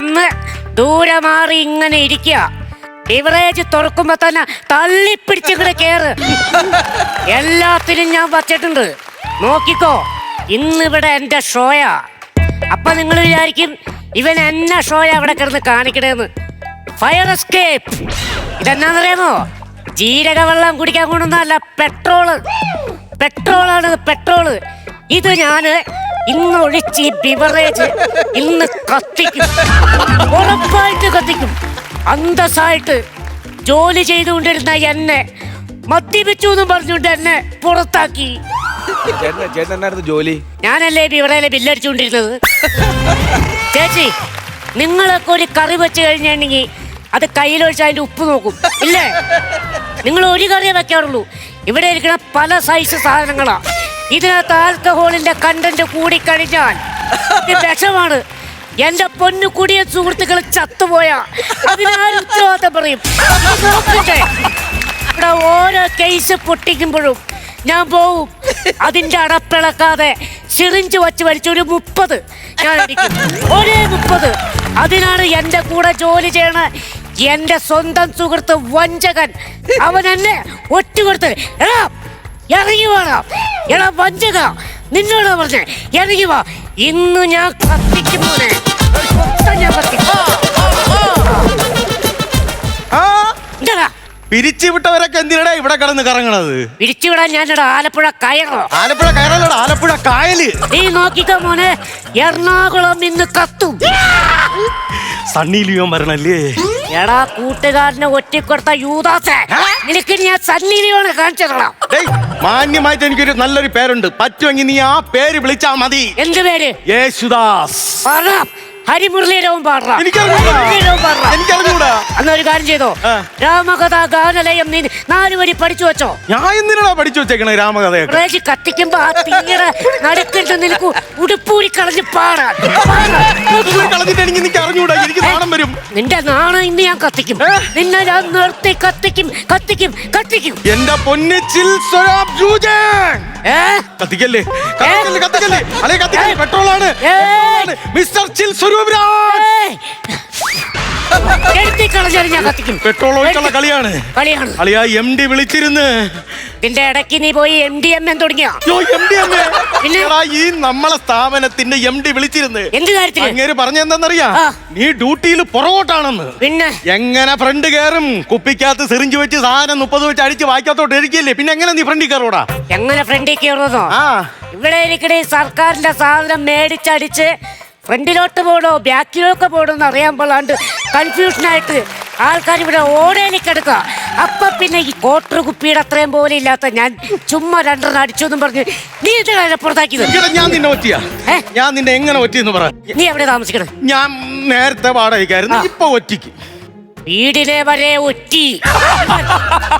വന്ന് ദൂരെ മാറി ഇങ്ങനെ ഇരിക്കുക ഇവറേജ് തുറക്കുമ്പോ തന്നെ തള്ളിപ്പിടിച്ചിങ്ങനെ കേറ്. എല്ലാത്തിനും ഞാൻ വച്ചിട്ടുണ്ട്. നോക്കിക്കോ ഇന്നിവിടെ എന്റെ ഷോയാ. അപ്പൊ നിങ്ങൾ വിചാരിക്കും ഇവൻ എന്നെ ഷോയാ അവിടെ കിടന്ന് കാണിക്കണേന്ന്. Fire escape ഇതെന്നാന്നറിയാമോ? ജീരകവെള്ളം കുടിക്കാൻ കൊണ്ടുവന്നല്ല പെട്രോൾ പെട്രോളാണ് പെട്രോൾ ഇത് ഞാൻ ഇന്ന് ഒഴിച്ച് ഈ ബിവറേജ് ഇന്ന് കത്തിക്കും. ഉറപ്പായിട്ട് കത്തിക്കും. അന്തസ്സായിട്ട് ജോലി ചെയ്തുകൊണ്ടിരുന്ന എന്നെ മദ്യപിച്ചു എന്നും പറഞ്ഞുകൊണ്ട് എന്നെ പുറത്താക്കി. ചേട്ടൻ ചേട്ടൻ എന്നായിരുന്നു ജോലി? ഞാനല്ലേ ബിവറയിലെ ബില്ലടിച്ചുകൊണ്ടിരുന്നത്? ചേച്ചി നിങ്ങളൊക്കെ ഒരു കറി വെച്ച് കഴിഞ്ഞിട്ടുണ്ടെങ്കിൽ അത് കയ്യിലൊഴിച്ച് അതിന്റെ ഉപ്പ് നോക്കും. ഇല്ലേ? നിങ്ങൾ ഒരു കറിയേ വെക്കാറുള്ളൂ. ഇവിടെ ഇരിക്കുന്ന പല സൈസ് സാധനങ്ങളാ. ഇതിനകത്ത് ആൽക്കഹോളിന്റെ കണ്ടന്റ് കൂടി കഴിഞ്ഞാൽ വിഷമാണ്. എന്റെ പൊന്നു കുടിയ സുഹൃത്തുക്കൾ ചത്തുപോയാ. അതിനാരും ഉത്തരവാദിത്തം പറയും. ഇവിടെ ഓരോ കേസ് പൊട്ടിക്കുമ്പോഴും ഞാൻ പോവും. അതിന്റെ അടപ്പിളക്കാതെ സിറിഞ്ച് വച്ച് വലിച്ച ഒരു മുപ്പത് ഞാൻ ഒരേ മുപ്പത്. അതിനാണ് എന്റെ കൂടെ ജോലി ചെയ്യണ എന്റെ സ്വന്തം സുഹൃത്ത് വഞ്ചകൻ. അവൻ എന്നെ ഒറ്റ കൊടുത്ത് എടാ ഇറങ്ങി വേണം എടാ വഞ്ചക നിന്നോട് പറഞ്ഞേ. ഇറങ്ങി വാ. ഇന്ന് ഞാൻ കത്തിക്കും മോനെ. മൊത്തം ഞാൻ കത്തിക്കും. ആ എന്താടാ? പിരിച്ചുവിട്ടവരൊക്കെ എന്തിനടാ ഇവിടെ കിടന്ന് കറങ്ങണത്? പിരിച്ചുവിടാൻ ഞാൻ ആലപ്പുഴ കയറോ. ആലപ്പുഴ കയറല്ലടാ ആലപ്പുഴ കായൽ. നീ നോക്കിക്കോ മോനെ. എറണാകുളം ഇന്ന് കത്തും. സണ്ണി ലിയോൻ വരണല്ലേ എടാ കൂട്ടുകാരനെ ഒറ്റിക്കൊടുത്ത യൂദാസെ. നിനക്ക് ഞാൻ സന്നിധിയാണ് കാണിച്ചിടണം മാന്യമായിട്ട് എനിക്കൊരു നല്ലൊരു പേരുണ്ട്. പറ്റുമെങ്കിൽ നീ ആ പേര് വിളിച്ചാ മതി. എന്ത് പേര്? യേശുദാസ്. പാടാം ഹരിമുരളീരവും പാടാം എനിക്കറിഞ്ഞൂടാ. ഹരിമുരളീരവും പാടാം എനിക്കറിഞ്ഞൂടാ. അന്ന് ഒരു കാര്യം ചെയ്തോ? രാമകഥ ഗാനലയം നീ നാല് വരി പഠിച്ചു വെച്ചോ? ഞാൻ എന്തിനാ പഠിച്ചു വെച്ചേക്കണേ രാമകഥയൊക്കെ? പ്രേജ് കത്തിക്കുമ്പോ ആ തീയുടെ നടുക്കിട്ട് നിനക്ക് ഉടുപ്പൂരി കളഞ്ഞ് പാടാ. കളഞ്ഞിട്ട് എനിക്ക് അറിഞ്ഞൂടാ. എനിക്ക് വരും. നിന്റെ നാണം ഇന്ന് ഞാൻ കത്തിക്കും. നിന്നെ ഞാൻ നിർത്തി കത്തിക്കും കത്തിക്കും കത്തിക്കും. എന്റെ ഏ? കത്തിക്കല്ലേ? കത്തിക്കല്ലേ കത്തിക്കല്ലേ? അല്ലെ കത്തിക്കല്ലേ? പെട്രോളാണ്! മിസ്റ്റർ ചിൽ സ്വരൂപ് കെടുത്തി കളഞ്ഞാലും ഞാൻ കത്തിക്കും. പെട്രോൾ ഒഴിച്ചുള്ള കളിയാണ്. കളിയാണ്. അളിയാ എം ഡി വിളിച്ചിരുന്ന്. ഇതിന്റെ ഇടയ്ക്ക് നീ പോയി എം ഡി എം തുടങ്ങിയ? എം പിന്നെ? എടാ, ഈ നമ്മളെ സ്ഥാപനത്തിന്റെ എം ഡി വിളിച്ചിരുന്ന്. എന്ത് കാര്യത്തിന് അങ്ങേര് പറഞ്ഞെന്താന്നറിയാ ആ. നീ ഡ്യൂട്ടിയിൽ പുറകോട്ടാണെന്ന്. പിന്നെ? എങ്ങനെ ഫ്രണ്ട് കയറും? കുപ്പിക്കകത്ത് സിറിഞ്ച് വെച്ച് സാധനം മുപ്പത് വെച്ച് അടിച്ച് വായിക്കാത്തോട്ട് ഇരിക്കില്ലേ പിന്നെ എങ്ങനെ നീ ഫ്രണ്ടിൽ കയറൂടാ എങ്ങനെ ഫ്രണ്ടിൽ കയറുന്നോ ആ. ഇവിടെ ഇരിക്കണ ഈ സർക്കാരിന്റെ സാധനം മേടിച്ചടിച്ച് ഫ്രണ്ടിലോട്ട് പോകണോ ബാക്കിലോട്ട് പോകണോ എന്ന് അറിയാൻ പാടാണ്ട് കൺഫ്യൂഷനായിട്ട് ആൾക്കാർ ഇവിടെ ഓടേലിക്കെടുക്കുക. അപ്പൊ പിന്നെ ഈ കോട്ടർ കുപ്പിയുടെ അത്രയും പോലെ ഇല്ലാത്ത ഞാൻ ചുമ്മാ രണ്ടെണ്ണം അടിച്ചു എന്നും പറഞ്ഞ് നീ ഇതിനെ പുറത്താക്കിയത്? ഞാൻ നിന്നെ ഒറ്റിയാ. ഞാൻ നിന്നെ എങ്ങനെ ഒറ്റിയെന്ന് പറ. നീ എവിടെ താമസിക്കണം? ഞാൻ നേരത്തെ വാടകയ്ക്കായിരുന്നു. ഇപ്പൊ ഒറ്റിക്ക്. വീടിനെ വരെ ഒറ്റി.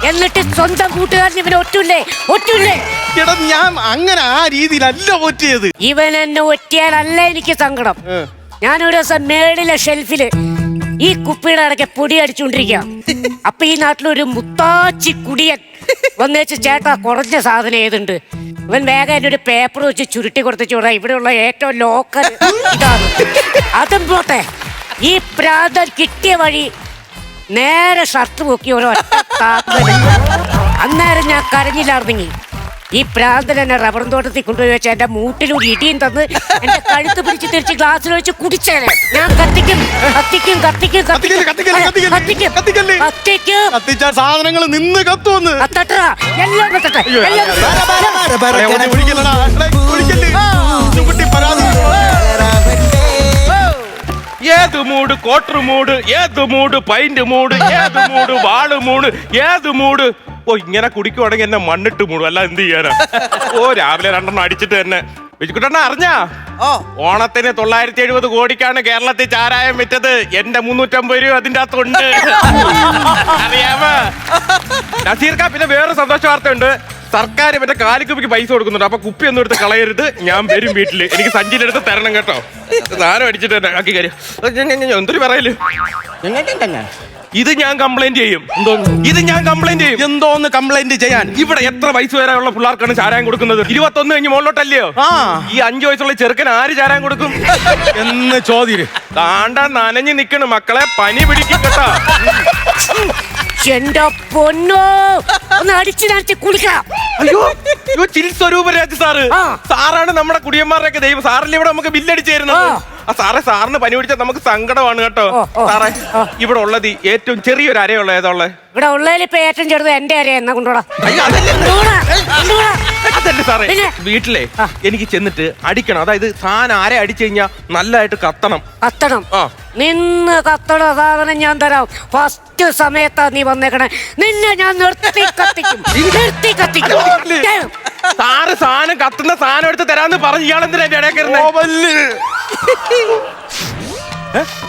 എന്നിട്ട് സ്വന്തം കൂട്ടുകാരൻ ഇവനെ ഒറ്റൂല്ലേ? ഒറ്റൂല്ലേ? എടാ ഞാൻ അങ്ങനെ ആ രീതിയിലല്ല ഒറ്റിയത്. ഇവൻ എന്നെ ഒറ്റിയാലല്ല എനിക്ക് സങ്കടം. ഞാൻ ഞാനൊരു ദിവസം മേളിലെ ഷെൽഫിൽ ഈ കുപ്പിയുടെ ഇടയ്ക്ക് പൊടി അടിച്ചുകൊണ്ടിരിക്കുക അപ്പൊ ഈ നാട്ടിലൊരു മുത്താച്ചി കുടിയൻ വന്നേച്ച് ചേട്ടാ കുറഞ്ഞ സാധനം ഏതുണ്ട്? ഇവൻ വേഗം എന്നെ ഒരു പേപ്പർ വെച്ച് ചുരുട്ടി കൊടുത്തു ഇവിടെയുള്ള ഏറ്റവും ലോക്കൽ ഇതാണ്. അതും പോട്ടെ. ഈ പ്രാന്തം കിട്ടിയ വഴി നേരെ ഷർട്ട് പൊക്കി താത്തൽ. അന്നേരം ഞാൻ കരഞ്ഞില്ലായിരുന്നെങ്കിൽ ഈ പ്രാന്തൻ എന്നെ റബ്ബർ തോട്ടത്തിൽ കൊണ്ടുപോയി വെച്ച എന്റെ മൂട്ടിലൂടെ ഇടിയും തന്ന് എന്റെ കഴുത്ത് പിടിച്ച് തിരിച്ച് ഗ്ലാസ്സിൽ വെച്ച് കുടിച്ചേനെ. ഞാൻ കത്തിക്കും കത്തിക്കും കത്തിക്കും കത്തിക്കല്ലേ, കത്തിക്കല്ലേ, കത്തിക്കല്ലേ, കത്തിക്കും കത്തിക്കല്ലേ. കത്തിക്കും. കത്തിച്ച സാധനങ്ങൾ നിന്ന് കത്തുവന്ന് കത്തട്ടാ എല്ലാം കത്തട്ടെ എല്ലാം ഏത് മൂട് കോട്ടർ മൂട് ഏത് മൂട് പൈന്റ് മൂട് ഏത് മൂട് വാൾ മൂട് ഏത് മൂട്? ഓ ഇങ്ങനെ കുടിക്കുവാണെങ്കിൽ എന്നെ മണ്ണിട്ട് മൂടും. അല്ല എന്ത് ചെയ്യാനാ? ഓ രാവിലെ രണ്ടെണ്ണം അടിച്ചിട്ട് തന്നെ. വിജുക്കുട്ടണ്ണ അറിഞ്ഞാ? ഓണത്തിന് തൊള്ളായിരത്തി എഴുപത് കോടിക്കാണ് കേരളത്തിൽ ചാരായം വിറ്റത്. എന്റെ മുന്നൂറ്റമ്പത് രൂപ അതിന്റെ അകത്തുണ്ട്. അറിയാമോ? നസീർക്ക പിന്നെ വേറെ സന്തോഷ വാർത്തയുണ്ട്. സർക്കാർ മറ്റേ കാലിക്കുപ്പിക്ക് പൈസ കൊടുക്കുന്നുണ്ട്. അപ്പൊ കുപ്പി ഒന്നും എടുത്ത് കളയരുത്. ഞാൻ വരും വീട്ടിൽ. എനിക്ക് സഞ്ചിന്റെ അടുത്ത് തരണം കേട്ടോ. സാരം അടിച്ചിട്ട് തന്നെ ആക്കി കാര്യം. എന്തൊരു പറയൽ? ഇത് ഞാൻ കംപ്ലൈന്റ് ചെയ്യും. എന്തോ ഇത് ഞാൻ കംപ്ലൈന്റ് ചെയ്യും. എന്തോന്ന് കംപ്ലൈന്റ് ചെയ്യാൻ? ഇവിടെ എത്ര വയസ്സ് വരെയുള്ള പിള്ളേർക്കാണ് ചാരായം കൊടുക്കുന്നത്? ഇരുപത്തൊന്ന് കഴിഞ്ഞ് മുകളിലോട്ടല്ലയോ? ആ. ഈ അഞ്ചു വയസ്സുള്ള ചെറുക്കൻ ആര് ചാരായം കൊടുക്കും? എന്ന് ചോദ്യം. താണ്ട നനഞ്ഞു നിക്കണ്. മക്കളെ പനി പിടിക്കും കേട്ടാ. എന്റെ പൊന്നോ. ഒന്ന് അടിച്ചു നടിച്ച് കുളിക്കാം. അയ്യോ അയ്യോ ചിൽ സ്വരൂപരാജ് സാറ്. ആ. സാറാണ് നമ്മുടെ കുടിയന്മാരുടെയൊക്കെ ദൈവം. സാറല്ലേ ഇവിടെ നമുക്ക് ബില്ലടിച്ചു തരുന്നത് ആ. ആ സാറേ സാറിന് പനി പിടിച്ചാൽ നമുക്ക് സങ്കടമാണ് കേട്ടോ. ഓ, ഓ, സാറേ. ഇവിടെ ഉള്ളത് ഈ ഏറ്റവും ചെറിയൊരു അരയുള്ള ഏതാ ഉള്ളത്? ഇവിടെ ഉള്ളതിൽ ഇപ്പൊ ഏറ്റവും ചെറുത് എന്റെ അരയെന്നാ കൊണ്ടോടാ അയ്യോ അതല്ലേ. കൊണ്ടുപോടാ, കൊണ്ടുപോടാ. അതല്ലേ സാറേ പിന്നെ? വീട്ടിലെ ആ. എനിക്ക് ചെന്നിട്ട് അടിക്കണം അതായത് സാധനം ആരെ അടിച്ചു കഴിഞ്ഞാൽ നല്ലതായിട്ട് കത്തണം കത്തണം ആ. നിന്ന് കത്തണ സാധനം ഞാൻ തരാം ഫസ്റ്റ് സമയത്താ നീ വന്നേക്കണേ നിന്നെ ഞാൻ നിർത്തി കത്തിക്കും നിർത്തി കത്തിക്കും തരും. സാറ് സാധനം കത്തുന്ന സാധനം എടുത്ത് തരാന്ന് പറഞ്ഞു എന്റെ ഇടയിൽ കയറുന്നെ? ഓവൽ.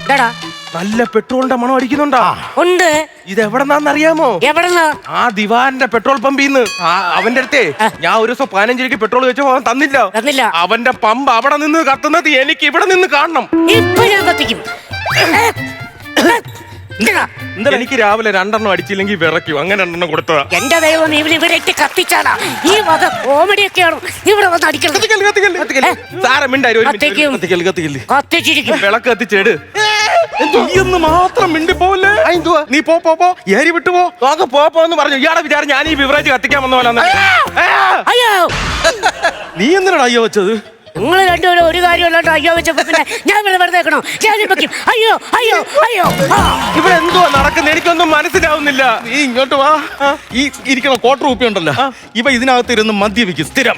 ഇതെടാ, നല്ല പെട്രോളിന്റെ മണം അടിക്കുന്നുണ്ടാ. ഉണ്ട്. ഇത് എവിടെന്നാന്നറിയാമോ എവിടെന്നാ? ആ ദിവാന്റെ പെട്രോൾ പമ്പിൽ നിന്ന് അവന്റെ അടുത്തേ. ഞാൻ ഒരു ദിവസം പതിനഞ്ച് രൂപയ്ക്ക് പെട്രോൾ വെച്ചോ അവൻ തന്നില്ല. തന്നില്ല. അവന്റെ പമ്പ് അവിടെ നിന്ന് കത്തുന്നത് എനിക്ക് ഇവിടെ നിന്ന് കാണണം. ഇപ്പൊ ഞാൻ കത്തിക്കും. ഇതെടാ, എനിക്ക് രാവിലെ രണ്ടെണ്ണം അടിച്ചില്ലെങ്കിൽ വിറയ്ക്കും. അങ്ങനെ രണ്ടെണ്ണം കൊടുത്തതാ. എന്റെ ദൈവം ഇവിടെ കത്തിച്ചാടാ. ഈ വക കോമഡി ഒക്കെയാണ് ഇവിടെ വന്ന് അടിക്കണം കത്തിക്കല്ല്, കത്തിക്കല്ല്, കത്തിക്കല്ല്. സാറെ മിണ്ടായി ഒരു മിനിറ്റ്, കത്തിക്കും. കത്തിച്ചിരിക്കും. വിളക്ക് കത്തിച്ചേട്. നീ മാത്രം നീ പോ പോ പോ. ഏരി വിട്ടു പോ. നോക്ക് പോ പോന്ന് പറഞ്ഞു. ഇയാളെ വിചാരം ഞാൻ ഈ ബിവറേജ് കത്തിക്കാൻ വന്ന പോലെ നീ എന്തിനാണ് അയ്യോ വെച്ചത്? നിങ്ങൾ രണ്ടുപേരും ഒരു കാര്യമല്ലാണ്ട് അയ്യോ വെച്ചപ്പോ പിന്നെ ഞാൻ ഇവിടെ വെറുതെ ഞാൻ വെക്കും അയ്യോ അയ്യോ അയ്യോ. ആ. ഇവിടെ എന്തുവാ നടക്കുന്നത് എനിക്കൊന്നും മനസ്സിലാവുന്നില്ല. നീ ഇങ്ങോട്ട് വാ. ഈ ഇരിക്കുന്ന കോട്ടർ കുപ്പി ഉണ്ടല്ലോ. ഇവ ഇതിനകത്ത് ഇരുന്ന് മദ്യപിക്കും. സ്ഥിരം.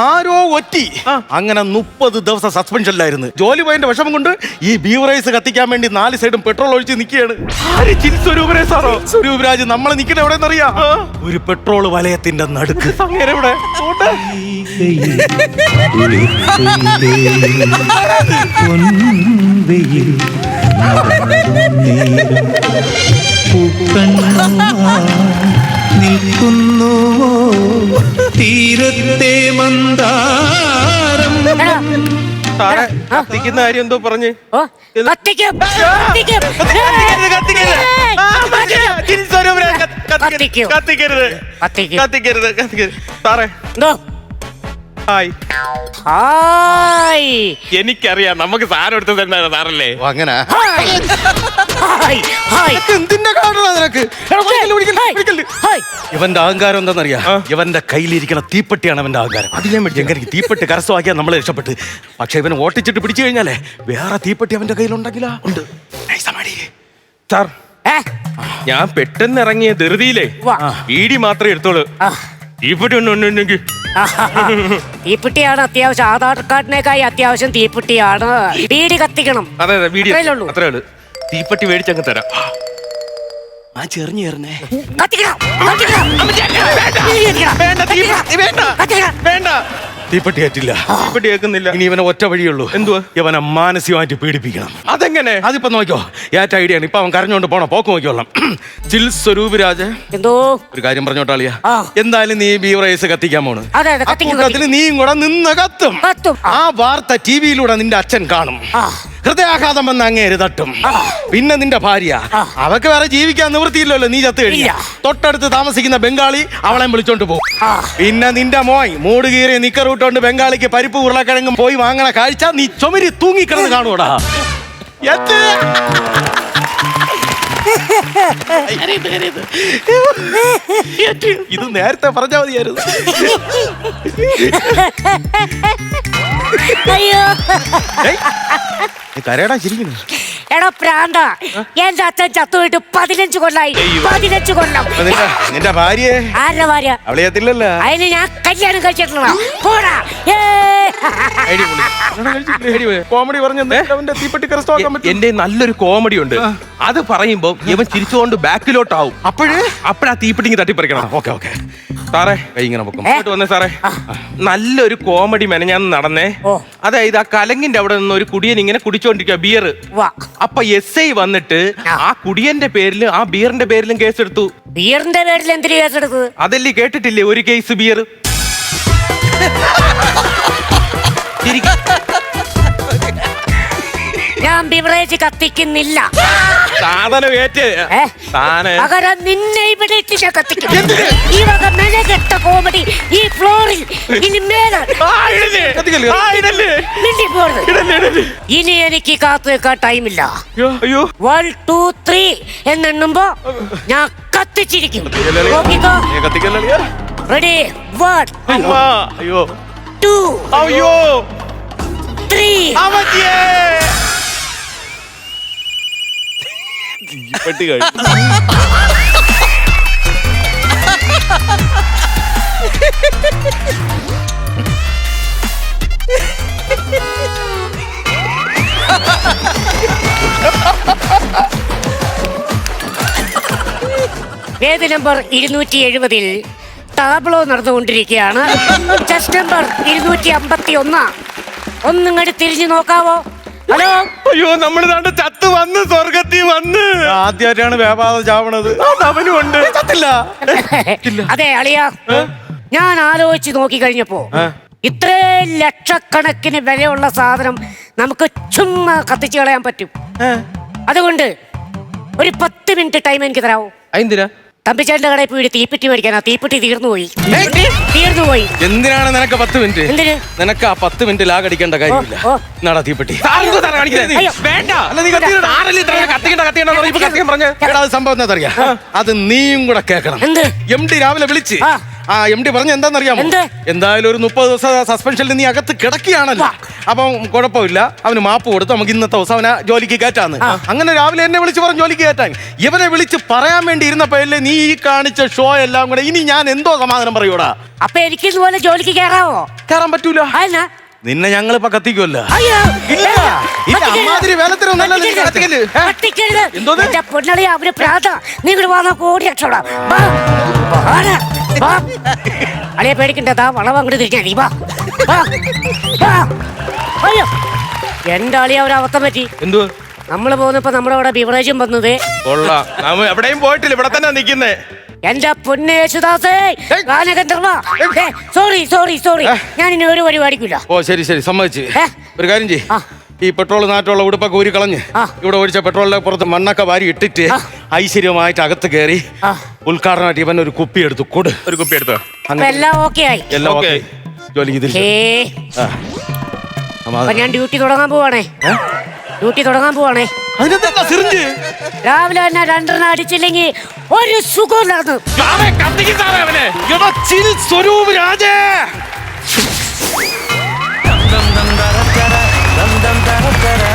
ആരോ ഒറ്റി. അങ്ങനെ മുപ്പത് ദിവസം സസ്പെൻഷനിലായിരുന്നു ജോലി പോയിന്റെ വിഷമം കൊണ്ട് ഈ ബീവറേസ് കത്തിക്കാൻ വേണ്ടി നാല് സൈഡും പെട്രോൾ ഒഴിച്ച് നിൽക്കുകയാണ് ആര് ചിൽ സ്വരൂപരെ സാറോ? സ്വരൂപരാജ് നമ്മൾ നിൽക്കണ എവിടെയെന്നറിയാ? ഒരു പെട്രോൾ വലയത്തിന്റെ നടുക്ക്. അങ്ങനെ ഇവിടെ. പൊൻവെയിൽ നിൽക്കുന്നുവോ തീരത്തെ മന്ദാരം. സാറേ കത്തിക്കുന്ന കാര്യം എന്തോ പറഞ്ഞ്. ഓ, കത്തിക്കും കത്തിക്കും. കത്തിക്കരുത്, കത്തിക്കരുത് കത്തിക്കരുത്. സാറേ. എന്തോ? ഹായ്. ഹായ്. എനിക്കറിയാം നമുക്ക് സാധനം എടുത്ത് തന്നെ സാറല്ലേ? ഓ, അങ്ങനെ. ഹായ്. ഹായ്. ഹായ്. നിനക്ക് എന്തിന്റെ കാരണമാണ് നിനക്ക്? എടാ, വിളിക്കല്ല്, വിളിക്കല്ല്, ഹായ്. വിളിക്കല്ല്. ഹായ്. ഇവന്റെ അഹങ്കാരം എന്താണെന്നറിയാ. ഇവന്റെ കയ്യിലിരിക്കുന്ന തീപ്പെട്ടിയാണ് അവന്റെ അഹങ്കാരം. അതിനെ പറ്റി. എങ്ങനെ തീപ്പെട്ടി കരസ്ഥമാക്കിയാൽ നമ്മളെ രക്ഷപ്പെട്ട്? പക്ഷെ ഇവനെ ഓട്ടിച്ചിട്ട് പിടിച്ചു കഴിഞ്ഞാലേ വേറെ തീപ്പെട്ടി അവന്റെ കയ്യിലുണ്ടെങ്കിലാ? ഉണ്ട്. സാർ ഏ? ഞാൻ പെട്ടെന്ന് ഇറങ്ങിയ ധൃതിയിലേ വാ. ഈടി മാത്രമേ എടുത്തോളൂ. ആ. ഇവിടെ ഒന്നും ഉണ്ടെങ്കിൽ തീപ്പെട്ടിയാണ് അത്യാവശ്യം. ആധാർ കാർഡിനേക്കായി അത്യാവശ്യം തീപ്പെട്ടിയാണ്. ബീഡി കത്തിക്കണം. അതെ അതെ വീഡിയോ അത്രയല്ലേ ഉള്ളൂ. അത്രേ ഉള്ളൂ. തീപ്പെട്ടി മേടിച്ചങ്ങ് തരാം. ആ ചെറിഞ്ഞു ചേർന്നേ. കത്തിക്കണം. വേണ്ട തീപ്പെട്ടി വേണ്ട. കത്തിക്കണം. വേണ്ട. തീപ്പെട്ടി ഏറ്റില്ല തീപ്പെട്ടി കേൾക്കുന്നില്ല. ഇനി ഇവനെ ഒറ്റ വഴിയുള്ളൂ. എന്തുവാ? ഇവനെ മാനസികമായിട്ട് പീഡിപ്പിക്കണം. അതെങ്ങനെ? അതിപ്പോ നോക്കിയോ ഏറ്റ ഐഡിയ ആണ്. ഇപ്പൊ അവൻ കരഞ്ഞോണ്ട് പോണം? പോക്ക് നോക്കിയോളാം ജിൽ സ്വരൂപ് രാജ. എന്തോ? ഒരു കാര്യം പറഞ്ഞോട്ടാളിയ. എന്തായാലും നീ ബീവറേസ് കത്തിക്കാൻ പോണ്. അതെ അതെ കത്തിക്കും അക്കൂട്ടത്തിൽ നീയും കൂടെ നിന്ന് കത്തും. കത്തും. ആ. വാർത്ത ടി വിയിലൂടെ നിന്റെ അച്ഛൻ കാണും. ഹൃദയാഘാതം വന്ന് അങ്ങേര് തട്ടും പിന്നെ നിന്റെ ഭാര്യ. അവക്ക് വേറെ ജീവിക്കാൻ നിവൃത്തിയില്ലല്ലോ നീ ചത്തു കഴിഞ്ഞ. തൊട്ടടുത്ത് താമസിക്കുന്ന ബംഗാളി അവളെ വിളിച്ചോണ്ട് പോകും പിന്നെ നിന്റെ മോയ് മൂട് കീറി നിക്കറൂട്ടോണ്ട് ബംഗാളിക്ക് പരിപ്പ് ഉരുളക്കിഴങ്ങും പോയി വാങ്ങണ കാഴ്ച നീ ചുമരി തൂങ്ങിക്കിടന്ന് കാണൂടാ. ഇത് നേരത്തെ പറഞ്ഞാൽ മതിയായിരുന്നു. അയ്യോ. കരയടാ എടാ പ്രാന്ത. എന്റെ അച്ഛൻ ചത്തുപോയിട്ട് പതിനഞ്ച് കൊല്ലായി. പതിനഞ്ച് കൊല്ലം. നിന്റെ ആരുടെ ഭാര്യ? അതിന് ഞാൻ കല്യാണം പോടാ. കോമഡി പറഞ്ഞ എന്റെ നല്ലൊരു കോമഡി ഉണ്ട്. അത് പറയുമ്പോ ഇവൻ ചിരിച്ചുകൊണ്ട് ബാക്കിലോട്ടാവും. അപ്പോഴേ? അപ്പഴാ തീപ്പിട്ടിങ് തട്ടിപ്പറിക്കണം. Okay okay. സാറേ. ഇങ്ങനെ പൊക്കും. വന്നേ സാറേ. നല്ലൊരു കോമഡി മെനഞ്ഞാന്ന് നടന്നേ. അതായത് ആ കലങ്ങിന്റെ അവിടെ നിന്ന് ഒരു കുടിയൻ ഇങ്ങനെ കുടിച്ചോണ്ടിരിക്കുക ബിയർ വാ. അപ്പൊ എസ് ഐ വന്നിട്ട് ആ. കുടിയന്റെ പേരിലും ആ ബിയറിന്റെ പേരിലും കേസെടുത്തു. ബിയറിന്റെ പേരിൽ എന്തിനു കേസെടുത്തത്? അതല്ലേ കേട്ടിട്ടില്ലേ ഒരു കേസ് ബിയർ ഞാൻ ബിവറേജ് കത്തിക്കുന്നില്ല. സാധനം ഏറ്റ് പകരം നിന്നെ ഇവിടെ കത്തിക്കും ഈ വക മെനകെട്ട കോമഡി ഈ ഫ്ലോറിൽ ഇനി മേലെ. ഇനി എനിക്ക് കാത്തു നിൽക്കാൻ ടൈമില്ല വൺ ടു ത്രീ എന്നെണ്ണുമ്പോ ഞാൻ കത്തിച്ചിരിക്കും. നോക്കിക്കോ. നീ കത്തിക്കല്ലേ റെഡി വൺ അയ്യോ. ടു അയ്യോ. ത്രീ അവധിയേ പെട്ടി കഴിഞ്ഞു വേദി നമ്പർ ഇരുന്നൂറ്റി എഴുപതിൽ താബ്ലോ നടന്നുകൊണ്ടിരിക്കുകയാണ്. ചെസ് നമ്പർ ഇരുന്നൂറ്റി അമ്പത്തി ഒന്ന് ഒന്നിങ്ങോട്ട് തിരിഞ്ഞു നോക്കാവോ? അയ്യോ നമ്മൾ ദാണ്ട് ചത്ത് വന്ന് സ്വർഗത്തിൽ വന്ന്. ആദ്യമായിട്ടാണ് വ്യാപാരം ചാവണത്. അവനും ഉണ്ട്. ചത്തില്ല. അതെ അളിയ. ഞാൻ ആലോചിച്ച് നോക്കി കഴിഞ്ഞപ്പോ ഇത്രേ ലക്ഷക്കണക്കിന് വിലയുള്ള സാധനം നമുക്ക് ചുമ്മാ കത്തിച്ചു കളയാൻ പറ്റും. അതുകൊണ്ട് ഒരു പത്ത് മിനിറ്റ് ടൈം എനിക്ക് തരാവോ? എന്തിനാ തമ്പിച്ചേട്ടന്റെ കടയിൽ പോയി ഒരു തീപ്പെട്ടി മേടിക്കാനാ തീപ്പെട്ടി തീർന്നു പോയി. തീർന്നു പോയി. എന്തിനാണ് നിനക്ക് പത്ത് മിനിറ്റ്? എന്തിന്? നിനക്ക് ആ പത്ത് മിനിറ്റ് ലാഗടിക്കേണ്ട കാര്യമില്ല. ഓ. തീപ്പെട്ടി? അയ്യോ. വേണ്ട. അല്ല, നീ ഇത്ര കത്തിക്കണ്ട കത്തിക്കണ്ട എന്ന് പറഞ്ഞ് ഇപ്പൊ കത്തിക്കാൻ പറഞ്ഞ എടാ, അത് സംഭവം എന്താ അറിയാ അത് നീയും കൂടെ കേൾക്കണം. എന്ത്? എം ഡി രാവിലെ വിളിച്ച് ആ. ആ എം ഡി പറഞ്ഞ എന്താണെന്നറിയാമോ എന്ത്? എന്തായാലും ഒരു മുപ്പത് ദിവസം സസ്പെൻഷനിൽ നീ അകത്ത് കിടക്കുകയാണല്ലോ. അപ്പം കുഴപ്പമില്ല. അവന് മാപ്പ് കൊടുത്ത്. നമുക്ക് ഇന്നത്തെ ദിവസം അവനെ ജോലിക്ക് കയറ്റാന്ന്. അങ്ങനെ രാവിലെ എന്നെ വിളിച്ച് പറഞ്ഞു ജോലിക്ക് കയറ്റാൻ. ഇവനെ വിളിച്ച് പറയാൻ വേണ്ടി ഇരുന്നപ്പോഴല്ലേ നീ ഈ കാണിച്ച ഷോ എല്ലാം കൂടെ. ഇനി ഞാൻ എന്തോ സമാധാനം പറയൂടാ അപ്പൊ എനിക്ക് ഇതുപോലെ ജോലിക്ക് കയറാവോ? കയറാൻ പറ്റൂല. നിന്നെ നിന്നെ ഇപ്പൊ കത്തിക്കുമല്ലോ. അളിയെ പേടിക്കണ്ട ദാ വളം അങ്ങോട്ട് തിരിഞ്ഞാ നീ. വാ. അയ്യോ എന്റെ അളിയ ഒരു അവസ്ഥ പറ്റി. എന്തു നമ്മൾ പോകുന്നപ്പോ നമ്മുടെ അവിടെ ബിവറേജും വന്നത് കൊള്ളാം. നമ്മ എവിടെയും പോയിട്ടില്ല ഇവിടെ തന്നെ നിക്കുന്നേ. എന്റെ പൊന്നേശുദാസേ ഗാനഗന്ധർവ. സോറി സോറി സോറി ഞാൻ ഇനി ഒരു പരിപാടിക്കില്ല ഓ ശരി ശരി. സമ്മതിച്ച്. ഏ? ഒരു കാര്യം ചെയ് ആ. ഈ പെട്രോൾ നാറ്റുള്ള ഉടുപ്പൊക്കെ ഊരി കളഞ്ഞ് ആ. ഇവിടെ ഒഴിച്ച പെട്രോളിന്റെ പുറത്ത് മണ്ണൊക്കെ വാരി ഇട്ടിട്ട് ആ. ഐശ്വര്യമായിട്ട് അകത്ത് കയറി ആ. ഉദ്ഘാടനമായിട്ട് ഇവൻ ഒരു കുപ്പി എടുത്തു കൊടു. ഒരു കുപ്പി എടുത്തോ? എല്ലാം ഓക്കെ ആയി. എല്ലാം ഓക്കേ. ഓക്കെ. ജോലി തിരിച്ചു. ഏ ആ. അപ്പൊ ഞാൻ ഡ്യൂട്ടി തുടങ്ങാൻ പോവാണേ ഡ്യൂട്ടി തുടങ്ങാൻ പോവാണേ അതിനെന്താ സിറിഞ്ച് രാവിലെ തന്നെ രണ്ടെണ്ണം അടിച്ചില്ലെങ്കിൽ ഒരു സുഖം നടന്നു സാറേ കത്തിക്കും സാറേ ചിൽ സ്വരൂപ് രാജേ ദം ദം ദര ദര ദം ദം ദര ദര